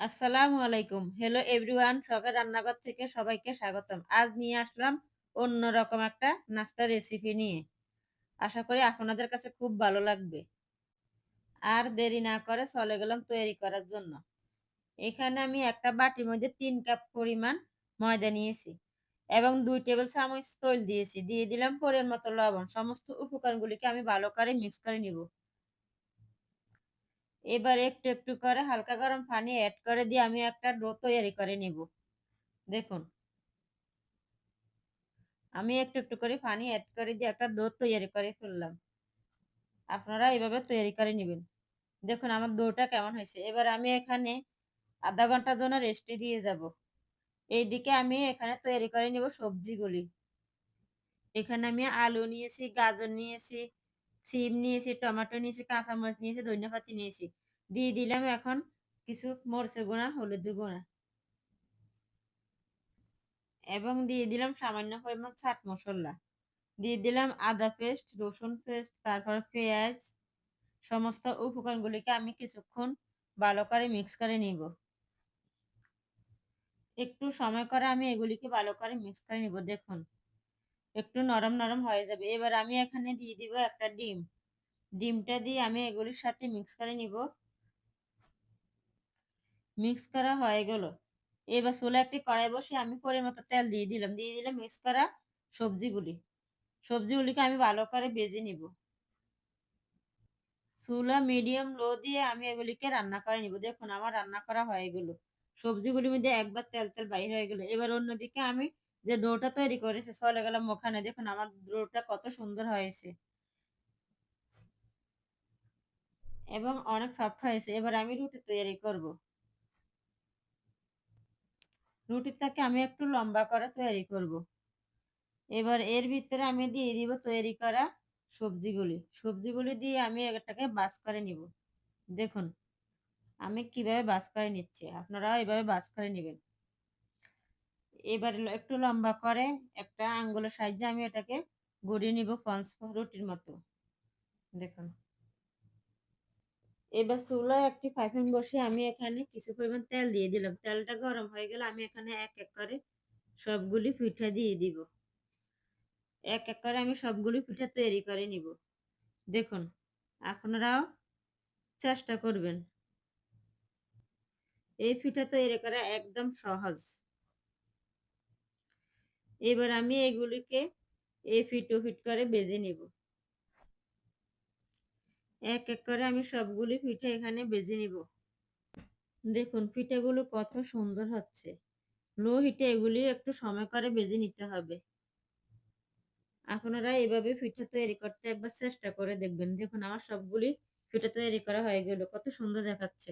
আসসালামু আলাইকুম। Hello everyone সকাল রান্নাঘর থেকে সবাইকে স্বাগতম। আজ নিয়ে আসলাম অন্যরকম একটা নাস্তার রেসিপি নিয়ে। আশা করি আপনাদের কাছে খুব ভালো লাগবে। আর দেরি না করে চলে গেলাম তৈরি করার জন্য। এখানে আমি একটা বাটির মধ্যে তিন কাপ পরিমাণ ময়দা নিয়েছি এবং দুই টেবিল চামচ তৈল দিয়েছি। দিয়ে দিলাম পরের মতো লবণ। সমস্ত উপকরণগুলিকে আমি ভালো করে মিক্স করে নিব। এবার একটু, একটু করে হালকা গরম পানি অ্যাড করে দিয়ে আমি একটা ডো তৈরি করে নিব। দেখুন। আমি একটু, একটু করে পানি অ্যাড করে দিয়ে একটা ডো তৈরি করে ফেললাম। আপনারা এভাবে তৈরি করে নিবেন। দেখুন আমার ডোটা কেমন হয়েছে। এবার আমি এখানে আধা ঘণ্টার জন্য রেস্টে দিয়ে যাব। এইদিকে আমি এখানে তৈরি করে নিব সবজিগুলি। এখানে আমি আলু নিয়েছি, গাজর নিয়েছি, সিম নিয়েছি, টমেটো নিয়েছি, কাঁচামরিচ নিয়েছি, ধনিয়াপাতি নিয়েছি। দিয়ে দিলাম এখন কিছু মরিচের গুঁড়া, হলুদের গুঁড়া। এবং দিয়ে দিলাম সামান্য পরিমাণ চাট মসলা। দিয়ে দিলাম আদা পেস্ট, রসুন পেস্ট, তারপর পেঁয়াজ। সমস্ত উপকরণগুলিকে আমি কিছুক্ষণ ভালো করে মিক্স করে নিব। একটু সময় করে আমি এগুলিকে ভালো করে মিক্স করে নিব দেখুন। একটু নরম, নরম হয়ে যাবে। এবার আমি এখানে দিয়ে দিব একটা ডিম। ডিমটা দিয়ে আমি এগুলির সাথে মিক্স করে নিব। মিক্স করা হয়ে গেল। এবার চুলায় একটি কড়াই বসিয়ে আমি পরিমাণ মতো তেল দিয়ে দিলাম। দিয়ে দিলাম মিক্স করা সবজিগুলি। সবজিগুলিকে আমি ভালো করে ভেজে নিব। চুলা মিডিয়াম লো দিয়ে আমি এগুলিকে রান্না করে নিব। দেখুন আমার রান্না করা হয়ে গেল। সবজিগুলির মধ্যে একবার তেল, তেল বাইর হয়ে গেল। এবার অন্যদিকে আমি যে ডোটা তৈরি করেছি, চলে গেলাম ওখানে। দেখুন আমার ডোটা কত সুন্দর হয়েছে। এবং অনেক সফট হয়েছে। এবার আমি রুটি তৈরি করব। রুটিটাকে আমি একটু লম্বা করে তৈরি করব। এবার এর ভিতরে আমি দিয়ে দিব তৈরি করা সবজিগুলি। সবজিগুলি দিয়ে আমি এটাকে বাস করে নিব। দেখুন, আমি কীভাবে বাস করে নিচ্ছি। আপনারাও এভাবে বাস করে নিবেন। এবার একটু লম্বা করে একটা আঙ্গুলের সাহায্যে আমি এটাকে গড়িয়ে নিব পঞ্চ রুটির মতো। দেখুন। এবার চুলায় একটি ফ্রাই বসে আমি এখানে কিছু পরিমাণ তেল দিয়ে দিলাম। তেলটা গরম হয়ে গেলে আমি এখানে এক, এক করে সবগুলি পিঠা দিয়ে দিব। এক, এক করে আমি সবগুলি পিঠা তৈরি করে নিব। দেখুন আপনারাও চেষ্টা করবেন। এই পিঠা তৈরি করা একদম সহজ। এবার আমি এগুলিকে এ ফিট ও ফিট করে বেজে নিব। এক, এক করে আমি সবগুলি পিঠা এখানে বেজে নিব। দেখুন পিঠাগুলো কত সুন্দর হচ্ছে। লো হিটে এগুলি একটু সময় করে বেজে নিতে হবে। আপনারা এভাবে পিঠা তৈরি করতে একবার চেষ্টা করে দেখবেন। দেখুন আমার সবগুলি পিঠা তৈরি করা হয়ে গেল। কত সুন্দর দেখাচ্ছে।